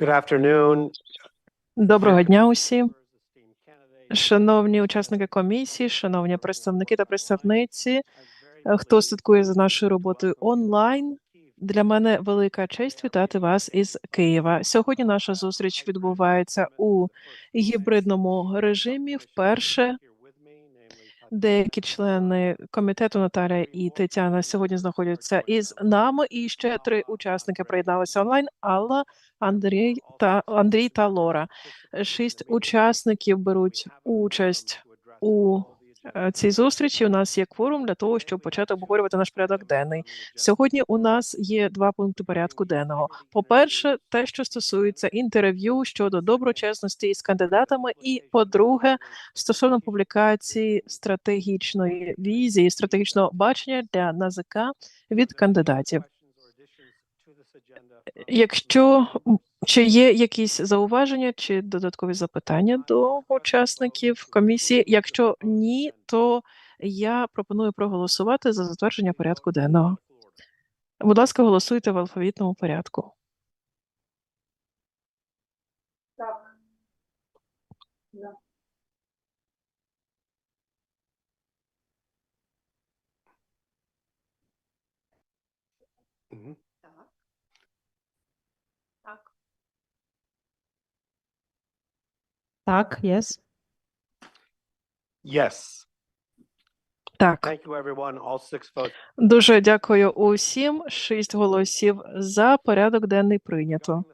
Good. Доброго дня усім. Шановні учасники комісії, шановні представники та представниці, хто слідкує за нашою роботою онлайн. Для мене велика честь вітати вас із Києва. Сьогодні наша зустріч відбувається у гібридному режимі. Вперше деякі члени комітету Наталя і Тетяна сьогодні знаходяться із нами. І ще три учасники приєдналися онлайн: Алла, Андрій та Андрій та Лора. Шість учасників беруть участь у цій зустрічі. У нас є кворум для того, щоб почати обговорювати наш порядок денний. Сьогодні у нас є два пункти порядку денного. По-перше, те, що стосується інтерв'ю щодо доброчесності із кандидатами, і по-друге, стосовно публікації стратегічної візії, стратегічного бачення для НАЗК від кандидатів. Якщо м, чи є якісь зауваження чи додаткові запитання до учасників комісії? Якщо ні, то я пропоную проголосувати за затвердження порядку денного. Будь ласка, голосуйте в алфавітному порядку. Так. Так, yes. Yes. Так, Thank you, everyone. All six votes. дуже дякую усім. Шість голосів за порядок денний прийнято.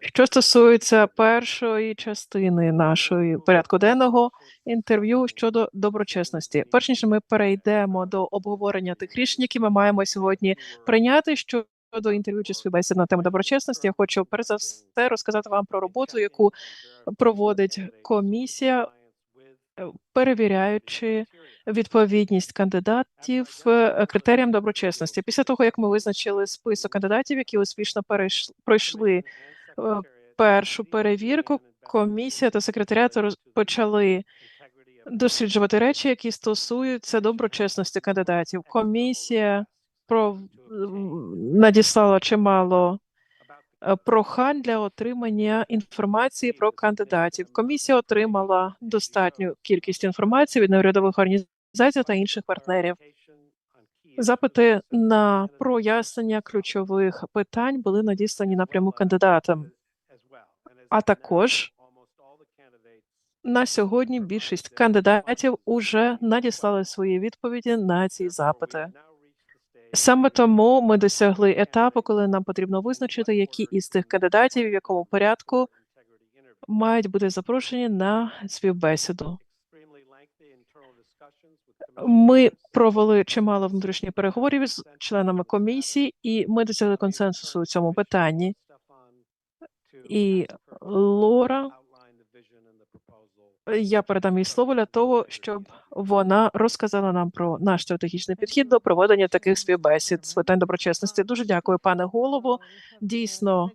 Що стосується першої частини нашої порядку денного інтерв'ю щодо доброчесності, перш ніж ми перейдемо до обговорення тих рішень, які ми маємо сьогодні прийняти щодо інтерв'ю чи співбесід на тему доброчесності, я хочу перш за все розказати вам про роботу, яку проводить комісія, перевіряючи відповідність кандидатів е, критеріям доброчесності. Після того як ми визначили список кандидатів, які успішно перейш- пройшли е, першу перевірку, комісія та секретаріат роз- почали досліджувати речі, які стосуються доброчесності кандидатів. Комісія надіслала чимало е, прохань для отримання інформації про кандидатів. Комісія отримала достатню кількість інформації від неурядових організацій та інших партнерів. Запити на прояснення ключових питань були надіслані напряму кандидатам. А також На сьогодні більшість кандидатів уже надіслали свої відповіді на ці запити. Саме тому ми досягли етапу, коли нам потрібно визначити, які із тих кандидатів, в якому порядку мають бути запрошені на співбесіду. Ми провели чимало внутрішніх переговорів з членами комісії, і ми досягли консенсусу у цьому питанні. І Лора, я передам їй слово для того, щоб вона розказала нам про наш стратегічний підхід до проведення таких співбесід з питань доброчесності. Дуже дякую, пане голово. Дійсно,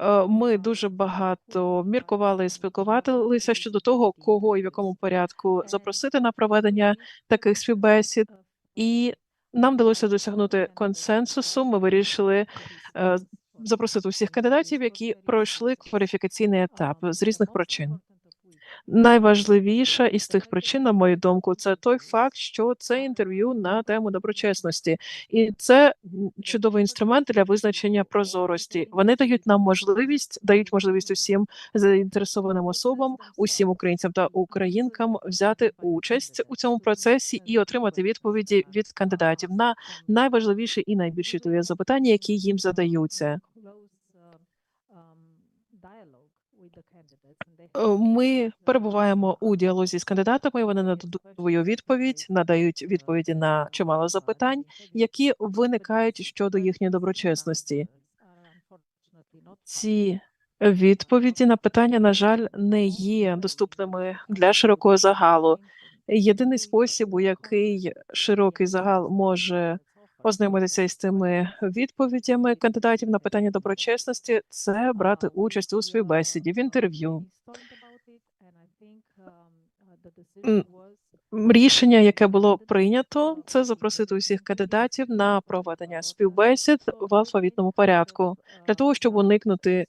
Е, Ми дуже багато міркували і спілкувалися щодо того, кого і в якому порядку запросити на проведення таких співбесід, і нам вдалося досягнути консенсусу. Ми вирішили е, запросити усіх кандидатів, які пройшли кваліфікаційний етап з різних причин. Найважливіша із тих причин, на мою думку, це той факт, що це інтерв'ю на тему доброчесності, і це чудовий інструмент для визначення прозорості. Вони дають нам можливість, дають можливість усім заінтересованим особам, усім українцям та українкам взяти участь у цьому процесі і отримати відповіді від кандидатів на найважливіші і найбільш чутливі запитання, які їм задаються. Е, Ми перебуваємо у діалозі з кандидатами. Вони надають свою відповідь, надають відповіді на чимало запитань, які виникають щодо їхньої доброчесності. Ці відповіді на питання, на жаль, не є доступними для широкого загалу. Єдиний спосіб, у який широкий загал може ознайомитися із тими відповідями кандидатів на питання доброчесності, це брати участь у співбесіді в інтерв'ю. Рішення, яке було прийнято, це запросити усіх кандидатів на проведення співбесід в алфавітному порядку для того, щоб уникнути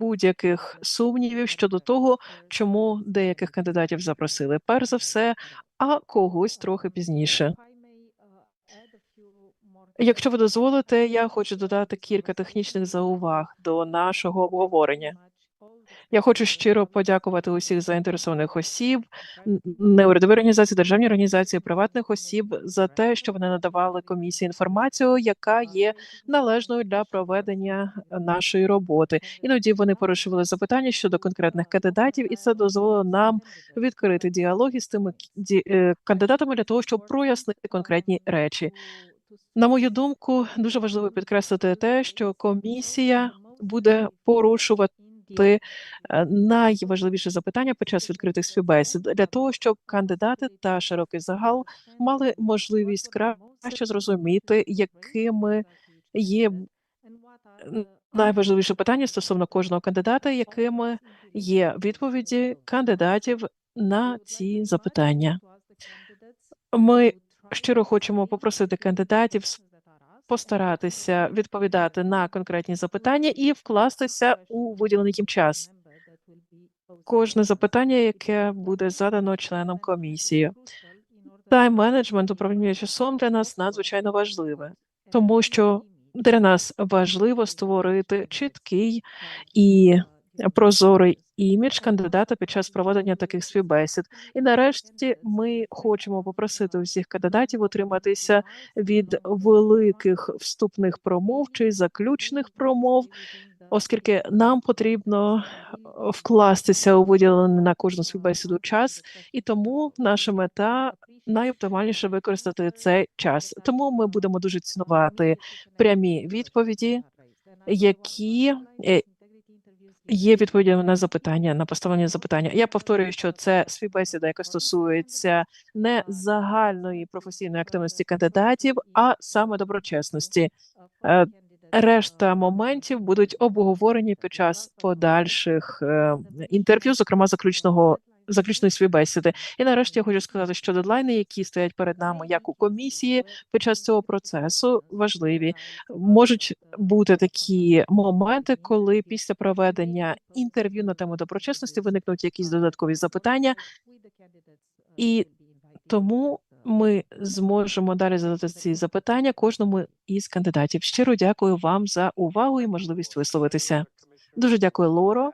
будь-яких сумнівів щодо того, чому деяких кандидатів запросили перш за все, а когось трохи пізніше. Якщо ви дозволите, я хочу додати кілька технічних зауваг до нашого обговорення. Я хочу щиро подякувати усіх заінтересованих осіб, неурядові організації, державні організації, приватних осіб за те, що вони надавали комісії інформацію, яка є належною для проведення нашої роботи. Іноді вони порушували запитання щодо конкретних кандидатів, і це дозволило нам відкрити діалоги з тими е, кандидатами для того, щоб прояснити конкретні речі. На мою думку, дуже важливо підкреслити те, що комісія буде порушувати е, найважливіше запитання під час відкритих співбесід для того, щоб кандидати та широкий загал мали можливість краще зрозуміти, якими є найважливіше питання стосовно кожного кандидата, якими є відповіді кандидатів на ці запитання. Ми щиро хочемо попросити кандидатів постаратися відповідати на конкретні запитання і вкластися у виділений їм час. Кожне запитання, яке буде задано членом комісії. Тайм-менеджмент управління часом для нас надзвичайно важливе, тому що для нас важливо створити чіткий і прозорий імідж кандидата під час проведення таких співбесід. І нарешті ми хочемо попросити усіх кандидатів утриматися від великих вступних промов чи заключних промов, оскільки нам потрібно вкластися у виділений на кожну співбесіду час, і тому наша мета найоптимальніше використати цей час. Тому ми будемо дуже цінувати прямі відповіді, які е, є відповіді на запитання, на поставлені запитання. Я повторюю, що це співбесіда, яка стосується не загальної професійної активності кандидатів, а саме доброчесності. Е, Решта моментів будуть обговорені під час подальших е, інтерв'ю, зокрема заключного заключної співбесіди. І нарешті я хочу сказати, що дедлайни, які стоять перед нами, як у комісії під час цього процесу, важливі. Можуть бути такі моменти, коли після проведення інтерв'ю на тему доброчесності виникнуть якісь додаткові запитання, і тому ми зможемо далі задати ці запитання кожному із кандидатів. Щиро дякую вам за увагу і можливість висловитися. Дуже дякую, Лоро.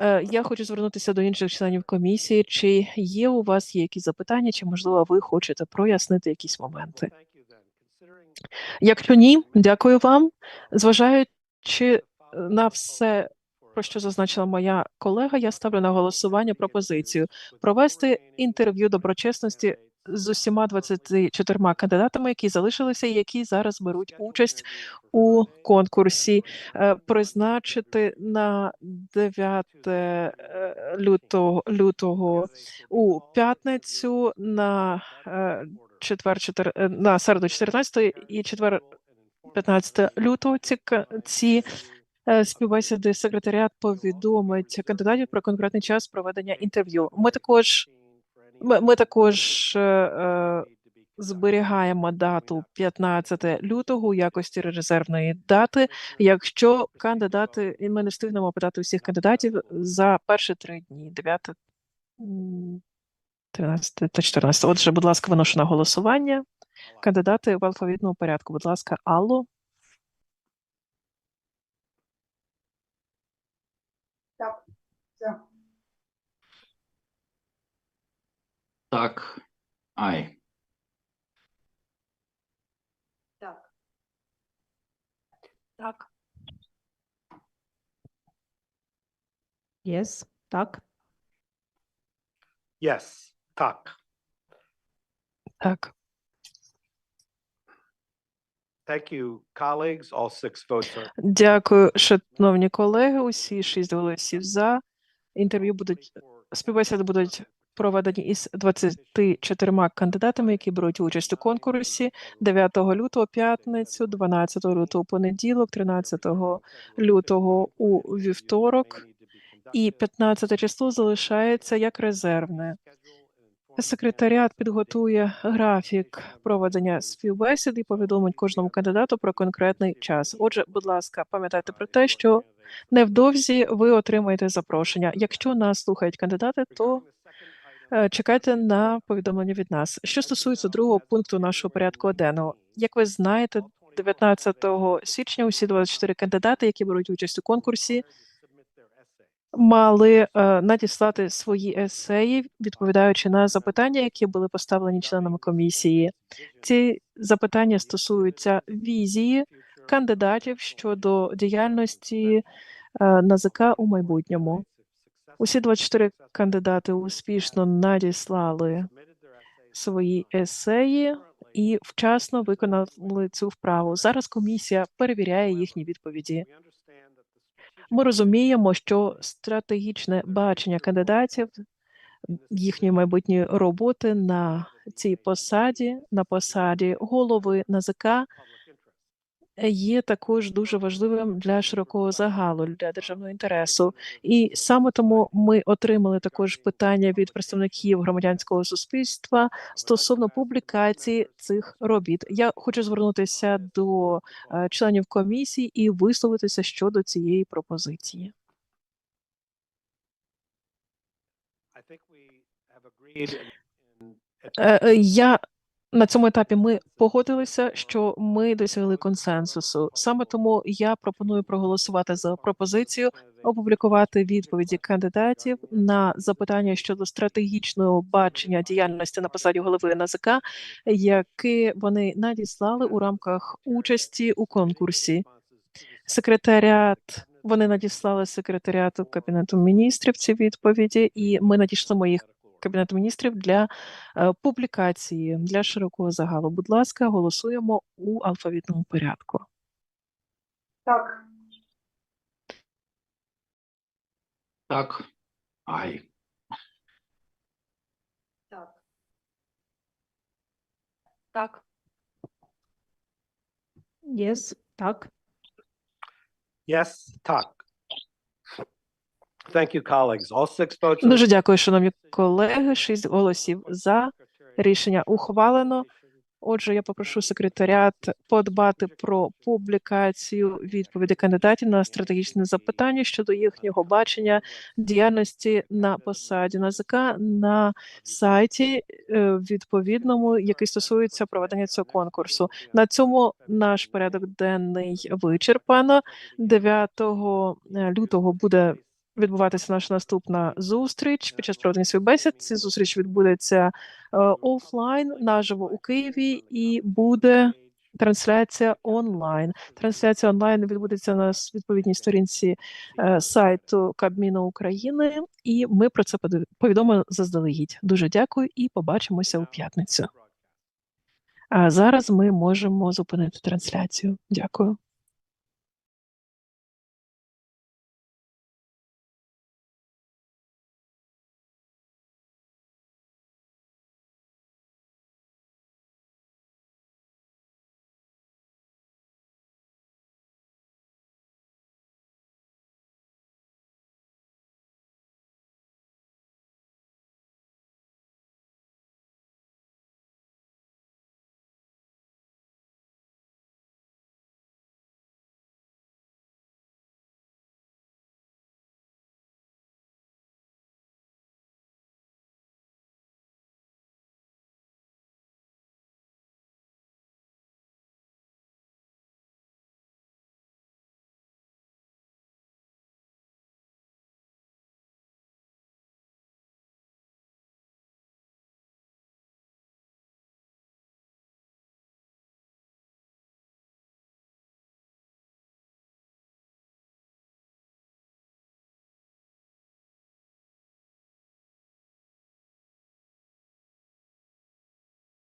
Е, Я хочу звернутися до інших членів комісії. Чи є у вас є якісь запитання, чи можливо ви хочете прояснити якісь моменти? Якщо ні, дякую вам. Зважаючи на все, про що зазначила моя колега, я ставлю на голосування пропозицію провести інтерв'ю доброчесності з усіма 24 кандидатами, які залишилися, які зараз беруть участь у конкурсі, е, призначити на 9 е, лютого, лютого у п'ятницю на е, четвер, е, на середу 14 і четвер 15 лютого ці, ці співбесіди секретаріат повідомить кандидатів про конкретний час проведення інтерв'ю. Ми також ми, ми також е, е, зберігаємо дату 15 лютого у якості резервної дати. Якщо кандидати, і ми не встигнемо питати усіх кандидатів за перші три дні, 9, м, 13 та 14. Отже, будь ласка, виношу на голосування. Кандидати в алфавітному порядку. Будь ласка, Алло. Так. Ай. Так. Так. Yes. Так. Yes, так. Так. Thank you, colleagues. All six votes are. Дякую, шановні колеги. Усі шість голосів за. Інтерв'ю будуть співбесіди будуть проведені із 24 кандидатами, які беруть участь у конкурсі 9 лютого п'ятницю, 12 лютого понеділок, 13 лютого у вівторок і 15 число залишається як резервне. Секретаріат підготує графік проведення співбесід і повідомить кожному кандидату про конкретний час. Отже, будь ласка, пам'ятайте про те, що невдовзі ви отримаєте запрошення. Якщо нас слухають кандидати, то чекайте на повідомлення від нас. Що стосується другого пункту нашого порядку денного, як ви знаєте, 19 січня усі 24 кандидати, які беруть участь у конкурсі, мали е, надіслати свої есеї, відповідаючи на запитання, які були поставлені членами комісії. Ці запитання стосуються візії кандидатів щодо діяльності е, НАЗК у майбутньому. Усі 24 кандидати успішно надіслали свої есеї і вчасно виконали цю вправу. Зараз комісія перевіряє їхні відповіді. Ми розуміємо, що стратегічне бачення кандидатів їхньої майбутньої роботи на цій посаді, на посаді голови НАЗК, є також дуже важливим для широкого загалу, для державного інтересу. І саме тому ми отримали також питання від представників громадянського суспільства стосовно публікації цих робіт. Я хочу звернутися до е, членів комісії і висловитися щодо цієї пропозиції. Е, е, Я на цьому етапі ми погодилися, що ми досягли консенсусу. Саме тому я пропоную проголосувати за пропозицію опублікувати відповіді кандидатів на запитання щодо стратегічного бачення діяльності на посаді голови НАЗК, які вони надіслали у рамках участі у конкурсі. Секретаріат вони надіслали секретаріату кабінету міністрів ці відповіді, і ми надішлемо їх кабінету міністрів для е, публікації для широкого загалу. Будь ласка, голосуємо у алфавітному порядку. Так, Так. I. так, Так. Yes. Так. Yes, так. Thank you, colleagues. All six votes. Дуже дякую, шановні колеги. Шість голосів за рішення ухвалено. Отже, я попрошу секретаріат подбати про публікацію відповідей кандидатів на стратегічне запитання щодо їхнього бачення діяльності на посаді НАЗК на сайті е, відповідному, який стосується проведення цього конкурсу. На цьому наш порядок денний вичерпано. 9 лютого буде відбуватися наша наступна зустріч під час проведення бесід. Ця зустріч відбудеться е, офлайн наживо у Києві і буде трансляція онлайн. Трансляція онлайн відбудеться на відповідній сторінці е, сайту Кабміну України, і ми про це повідомимо заздалегідь. Дуже дякую і побачимося у п'ятницю. А зараз ми можемо зупинити трансляцію. Дякую.